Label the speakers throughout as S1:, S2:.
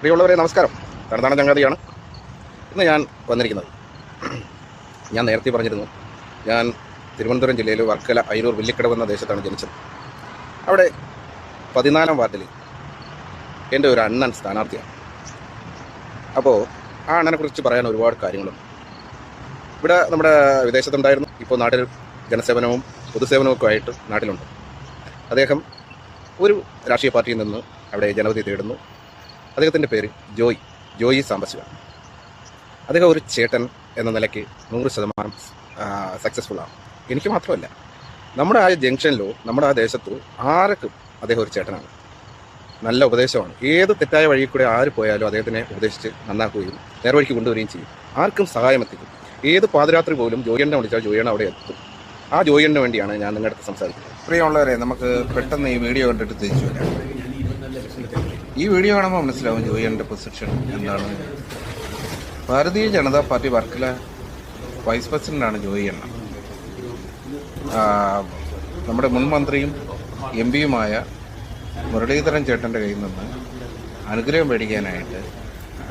S1: പ്രിയമുള്ളവരെ നമസ്കാരം. തണുതാണ ചങ്ങാതിയാണ് ഇന്ന് ഞാൻ വന്നിരിക്കുന്നത്. ഞാൻ നേരത്തെ പറഞ്ഞിരുന്നു ഞാൻ തിരുവനന്തപുരം ജില്ലയിൽ വർക്കല അയിരൂർ വില്ലിക്കടവ് എന്ന ദേശത്താണ് ജനിച്ചത്. അവിടെ പതിനാലാം വാർഡിൽ എന്റെ ഒരു അണ്ണൻ സ്ഥാനാർത്ഥിയാണ്. അപ്പോൾ ആ അണ്ണനെക്കുറിച്ച് പറയാൻ ഒരുപാട് കാര്യങ്ങളുണ്ട്. ഇവിടെ നമ്മുടെ വിദേശത്തുണ്ടായിരുന്നു ഇപ്പോൾ നാട്ടിൽ ജനസേവനവും പൊതുസേവനവും ആയിട്ട് നാട്ടിലുണ്ട്. അദ്ദേഹം ഒരു രാഷ്ട്രീയ പാർട്ടിയിൽ നിന്ന് അവിടെ ജനവധി തേടുന്നു. അദ്ദേഹത്തിന്റെ പേര് ജോയ്. ജോയി സാംബശിവ. അദ്ദേഹം ഒരു ചേട്ടൻ എന്ന നിലയ്ക്ക് നൂറ് ശതമാനം സക്സസ്ഫുൾ ആണ്. എനിക്ക് മാത്രമല്ല നമ്മുടെ ആ ജംഗ്ഷനിലോ നമ്മുടെ ആ ദേശത്തോ ആർക്കും അദ്ദേഹം ഒരു ചേട്ടനാണ്. നല്ല ഉപദേശമാണ്. ഏത് തെറ്റായ വഴിയിൽ കൂടെ ആര് പോയാലും അദ്ദേഹത്തിനെ ഉപദേശിച്ച് നന്നാക്കുകയും നേർവഴിക്ക് കൊണ്ടുവരികയും ചെയ്യും. ആർക്കും സഹായം എത്തിക്കും. ഏത് പാതിരാത്രി പോലും ജോയിനെ വിളിച്ചാൽ ജോയിയണ്ണ അവിടെ എത്തും. ആ ജോയിയണ്ണ വേണ്ടിയാണ് ഞാൻ നിങ്ങളുടെ അടുത്ത് സംസാരിക്കുന്നത്. പ്രിയമുള്ളവരെ നമുക്ക് പെട്ടെന്ന് ഈ വീഡിയോ കണ്ടിട്ട് തിരിച്ചു വരാം. ഈ വീഡിയോ കാണുമ്പോൾ മനസ്സിലാവും ജോയിയുടെ പൊസിഷൻ എന്താണ്. ഭാരതീയ ജനതാ പാർട്ടി വർക്കല വൈസ് പ്രസിഡന്റാണ് ജോയി എണ്ണ നമ്മുടെ മുൻ മന്ത്രിയും എം പിയുമായ മുരളീധരൻ ചേട്ടന്റെ കയ്യിൽ നിന്ന് അനുഗ്രഹം മേടിക്കാനായിട്ട്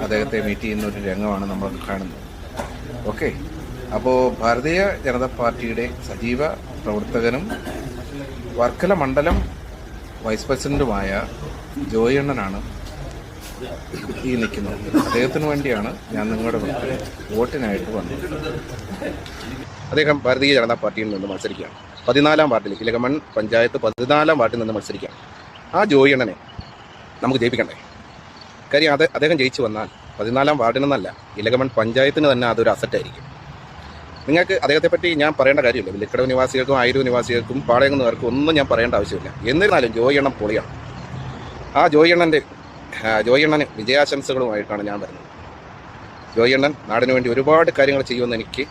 S1: അദ്ദേഹത്തെ മീറ്റ് ചെയ്യുന്ന ഒരു രംഗമാണ് നമ്മൾ കാണുന്നത്. ഓക്കെ അപ്പോൾ ഭാരതീയ ജനതാ പാർട്ടിയുടെ സജീവ പ്രവർത്തകനും വർക്കല മണ്ഡലം വൈസ് പ്രസിഡന്റുമായ ജോയി അണ്ണനാണ് ഈ നിൽക്കുന്നത്. അദ്ദേഹത്തിന് വേണ്ടിയാണ് ഞാൻ നിങ്ങളുടെ വോട്ടിനായിട്ട് വന്നത്. അദ്ദേഹം ഭാരതീയ ജനതാ പാർട്ടിയിൽ നിന്ന് മത്സരിക്കുകയാണ്. പതിനാലാം വാർഡിൽ ഇലകമൺ പഞ്ചായത്ത് പതിനാലാം വാർഡിൽ നിന്ന് മത്സരിക്കുകയാണ്. ആ ജോയി അണ്ണനെ നമുക്ക് ജയിപ്പിക്കണ്ടേ? കാര്യം അത് അദ്ദേഹം ജയിച്ചു വന്നാൽ പതിനാലാം വാർഡിൽ നിന്നല്ല ഇലകമൺ പഞ്ചായത്തിന് തന്നെ അതൊരു അസറ്റായിരിക്കും നിങ്ങൾക്ക് അദ്ദേഹത്തെ പറ്റി ഞാൻ പറയേണ്ട കാര്യമില്ല. വില്ലിക്കടവ് നിവാസികൾക്കും ആയിരം നിവാസികൾക്കും പാളയങ്ങുന്നവർക്കും ഒന്നും ഞാൻ പറയേണ്ട ആവശ്യമില്ല. എന്നിരുന്നാലും ജോയി എണ്ണം പൊളിയാണ്. ആ ജോയി എണ്ണന്റെ ജോയി എണ്ണന് വിജയാശംസകളുമായിട്ടാണ് ഞാൻ വരുന്നത്. ജോയി എണ്ണൻ നാടിന് വേണ്ടി ഒരുപാട് കാര്യങ്ങൾ ചെയ്യുമെന്ന് എനിക്ക്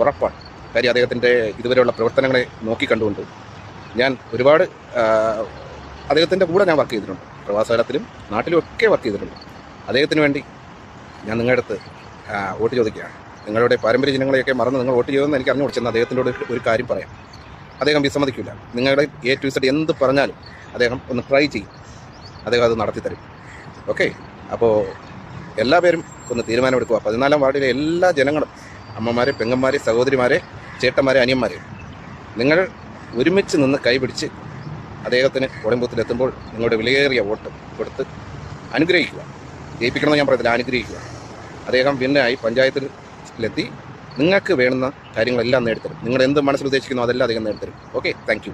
S1: ഉറപ്പാണ്. കാര്യം അദ്ദേഹത്തിന്റെ ഇതുവരെയുള്ള പ്രവർത്തനങ്ങളെ നോക്കിക്കണ്ടുകൊണ്ട് ഞാൻ ഒരുപാട് അദ്ദേഹത്തിന്റെ കൂടെ ഞാൻ വർക്ക് ചെയ്തിട്ടുണ്ട്. പ്രവാസകാലത്തിലും നാട്ടിലും ഒക്കെ വർക്ക് ചെയ്തിട്ടുണ്ട്. അദ്ദേഹത്തിന് വേണ്ടി ഞാൻ നിങ്ങളുടെ അടുത്ത് വോട്ട് ചോദിക്കുകയാണ്. നിങ്ങളുടെ പാരമ്പര്യ ജനങ്ങളെയൊക്കെ മറന്ന് നിങ്ങൾ വോട്ട് ചെയ്യുമെന്ന് എനിക്ക് അറിഞ്ഞു കൊടുച്ചെന്ന് അദ്ദേഹത്തിനോട് ഒരു- കാര്യം പറയാം. അദ്ദേഹം വിസമ്മതിക്കില്ല നിങ്ങളുടെ എ ടു സെറ്റ് എന്ത് പറഞ്ഞാലും അദ്ദേഹം ഒന്ന് ട്രൈ ചെയ്യും. അദ്ദേഹം അത് നടത്തിത്തരും. ഓക്കെ അപ്പോൾ എല്ലാവരും ഒന്ന് തീരുമാനമെടുക്കുക. പതിനാലാം വാർഡിലെ എല്ലാ ജനങ്ങളും അമ്മമാരെ പെങ്ങന്മാരെ സഹോദരിമാരെ ചേട്ടന്മാരെ അനിയന്മാരെ നിങ്ങൾ ഒരുമിച്ച് നിന്ന് കൈപിടിച്ച് അദ്ദേഹത്തിന് കോടമ്പൂത്തിലെത്തുമ്പോൾ നിങ്ങളുടെ വിലയേറിയ വോട്ട് കൊടുത്ത് അനുഗ്രഹിക്കുക. ജയിപ്പിക്കണമെന്ന് ഞാൻ പറയത്തില്ല അനുഗ്രഹിക്കുക. അദ്ദേഹം പിന്നെയായി പഞ്ചായത്തിലെത്തി നിങ്ങൾക്ക് വേണ്ടുന്ന കാര്യങ്ങളെല്ലാം നേടിത്തരും. നിങ്ങൾ എന്ത് മനസ്സിൽ ഉദ്ദേശിക്കുന്നു അതെല്ലാം അധികം നേടിത്തരും. Okay thank